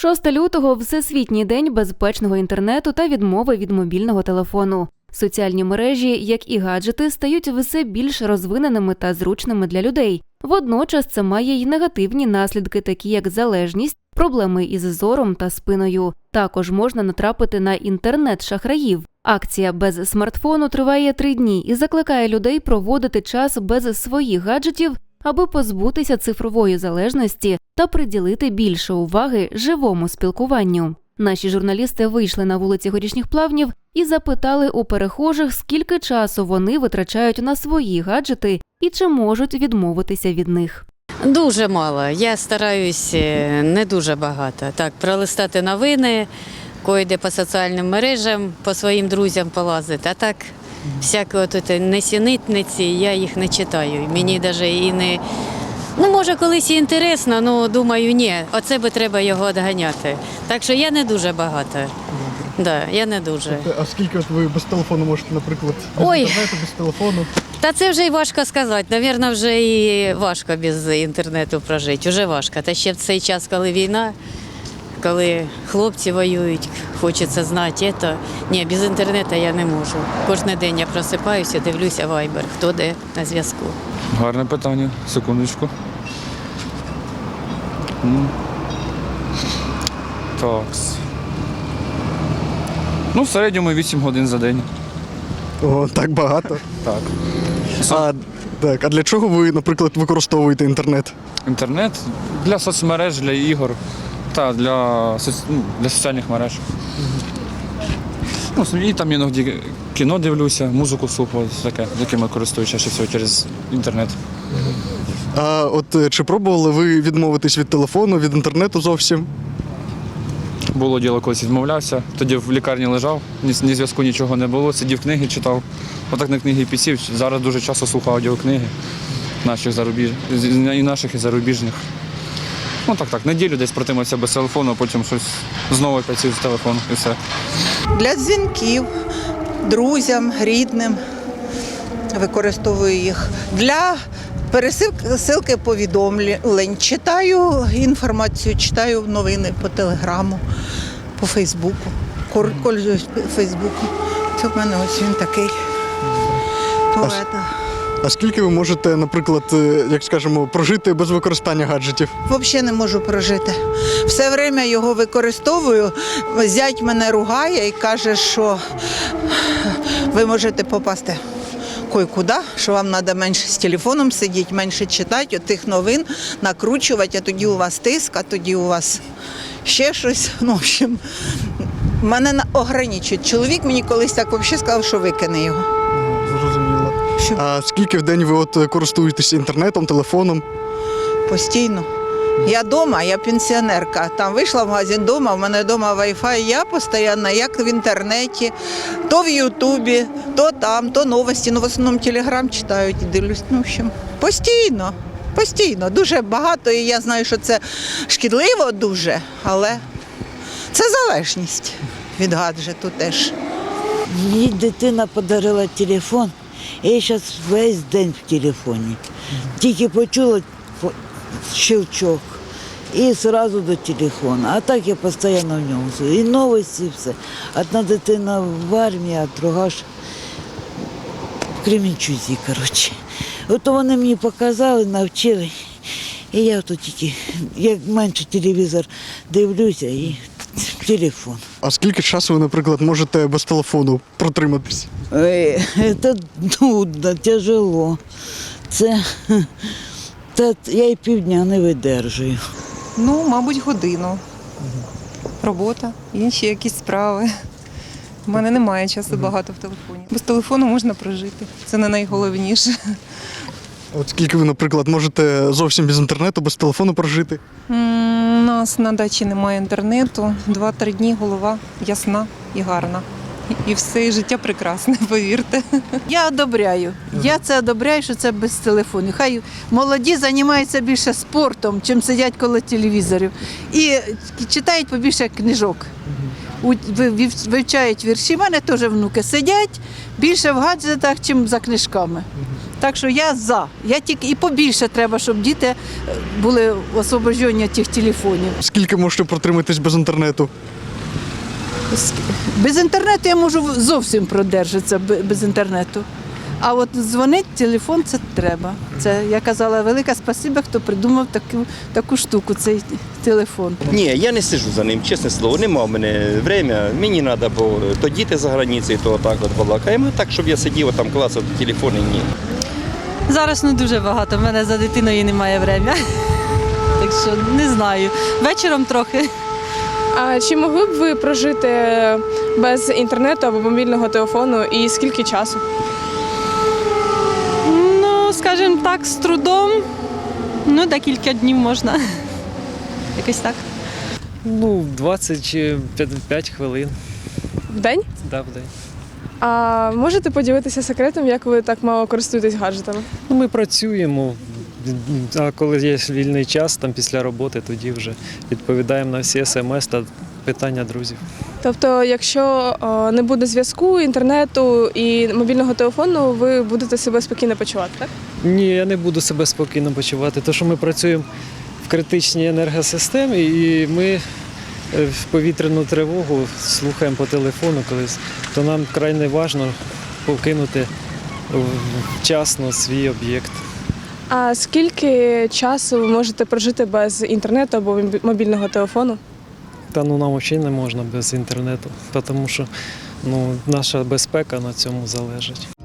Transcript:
6 лютого Всесвітній день безпечного інтернету та відмови від мобільного телефону. Соціальні мережі, як і гаджети, стають все більш розвиненими та зручними для людей. Водночас це має й негативні наслідки, такі як залежність, проблеми із зором та спиною. Також можна натрапити на інтернет-шахраїв. Акція без смартфону триває три дні і закликає людей проводити час без своїх гаджетів, аби позбутися цифрової залежності та приділити більше уваги живому спілкуванню. Наші журналісти вийшли на вулиці горішніх плавнів і запитали у перехожих, скільки часу вони витрачають на свої гаджети і чи можуть відмовитися від них. Дуже мало. Я стараюсь е, не дуже багато. Так, пролистати новини, койде по соціальним мережам, по своїм друзям полазити. А так, всякі от оте несенітниці, я їх не читаю. Мені навіть і не. Ну, може, колись і інтересно, але думаю, ні, оце би треба його відганяти. Так що я не дуже багато. Да, я не дуже. А скільки от ви без телефону можете, наприклад, без Ой. інтернету, без телефону? Та це вже й важко сказати. Навірно, вже і важко без інтернету прожити. Уже важко. Та ще в цей час, коли війна, коли хлопці воюють, хочеться знати, то ні, без інтернету я не можу. Кожен день я просипаюся, дивлюся вайбер, хто де на зв'язку. Гарне питання. Секундочку. М. Такс. Ну, в середньому 8 годин за день. О, так багато. Так. А, так, а для чого ви, наприклад, використовуєте інтернет? Інтернет для соцмереж, для ігор та для, соц- ну, для соціальних мереж. Ну, і там іноді кіно дивлюся, музику слухаю, таке, яким я користуюся чаще всього через інтернет. А от е, чи пробували ви відмовитись від телефону, від інтернету зовсім? Було діло, колись відмовлявся. Тоді в лікарні лежав, ні, ні зв'язку нічого не було. Сидів книги читав. Отак на книги підсів. Зараз дуже часто слухаю аудіокниги наших зарубіж... і наших, і зарубіжних. Ну так, так, неділю десь протримався без телефону, а потім щось знову опять з телефону і все. Для дзвінків, друзям, рідним використовую їх. Для пересилки повідомлень. Читаю інформацію, читаю новини по телеграму, по Фейсбуку. Користуюсь Фейсбуком. Це в мене ось він такий. То, А скільки ви можете, наприклад, е, як скажемо, прожити без використання гаджетів? Взагалі не можу прожити. Все время його використовую. Зять мене ругає і каже, що ви можете попасти кой-куди, що вам треба менше з телефоном сидіти, менше читати, тих новин, накручувати, а тоді у вас тиск, а тоді у вас ще щось. Ну, в общем, мене ограничують. Чоловік мені колись так взагалі сказав, що викине його. Зрозуміло. Що А скільки в день ви от користуєтеся інтернетом, телефоном? постійно. Я вдома, я пенсіонерка. Там вийшла в магазин вдома, в мене вдома Wi-Fi, я постійно, як в інтернеті, то в Ютубі, то там, то новості. Ну, в основному телеграм читають і дивлюсь. Ну, в общем, постійно, постійно, дуже багато. І я знаю, що це шкідливо дуже, але це залежність від гаджету теж. Мені дитина подарила телефон, я зараз весь день в телефоні. Тільки почула щелчок і одразу до телефону. А так я постійно в ньому. І новості, і все. Одна дитина в армії, а друга ж в Кремінчузі, коротше. От вони мені показали, навчили. І я тут тільки, як менше телевізор дивлюся і телефон. А скільки часу ви, наприклад, можете без телефону протриматись? Это нудно, тяжело. Це та я і півдня не видержую. Ну, мабуть, годину. Робота, інші якісь справи. У мене немає часу багато в телефоні. Без телефону можна прожити. Це не найголовніше. От скільки ви, наприклад, можете зовсім без інтернету, без телефону прожити? М, нас на дачі немає інтернету. Два-три дні голова ясна і гарна. І все життя прекрасне, повірте. Я одобряю. Я це одобряю, що це без телефону. Хай молоді займаються більше спортом, чим сидять коло телевізорів. І читають побільше книжок. Ви- Вивчають вірші. У мене теж внуки сидять більше в гаджетах, чим за книжками. Так що я за. Я тільки і побільше треба, щоб діти е, були освобождені від тих телефонів. Скільки можете протриматись без інтернету? Без інтернету я можу зовсім продержатися без інтернету. А от дзвонить телефон це треба. Це я казала, велике спасибо, хто придумав таку, таку штуку, цей телефон. Ні, я не сиджу за ним, чесне слово, нема в мене время. Мені треба, бо то діти за границею, то так от балакаємо. Так, щоб я сидів там клацав телефони, ні. Зараз не дуже багато. в мене за дитиною немає врем'я. Так що не знаю. Вечором трохи. А чи могли б ви прожити без інтернету або мобільного телефону і скільки часу? Ну, скажімо так, з трудом. Ну, декілька днів можна. Якось так. Ну, 25 хвилин. В день? Да, в день. А можете поділитися секретом, як ви так мало користуєтесь гаджетами? Ну, ми працюємо, а коли є вільний час, там після роботи, тоді вже відповідаємо на всі смс та питання друзів. Тобто, якщо е, не буде зв'язку, інтернету і мобільного телефону, ви будете себе спокійно почувати, так? Ні, я не буду себе спокійно почувати, тому що ми працюємо в критичній енергосистемі і ми в повітряну тривогу слухаємо по телефону колись, то нам край не важливо покинути вчасно свій об'єкт. А скільки часу ви можете прожити без інтернету або мобільного телефону? Та ну нам взагалі не можна без інтернету, тому що ну, наша безпека на цьому залежить.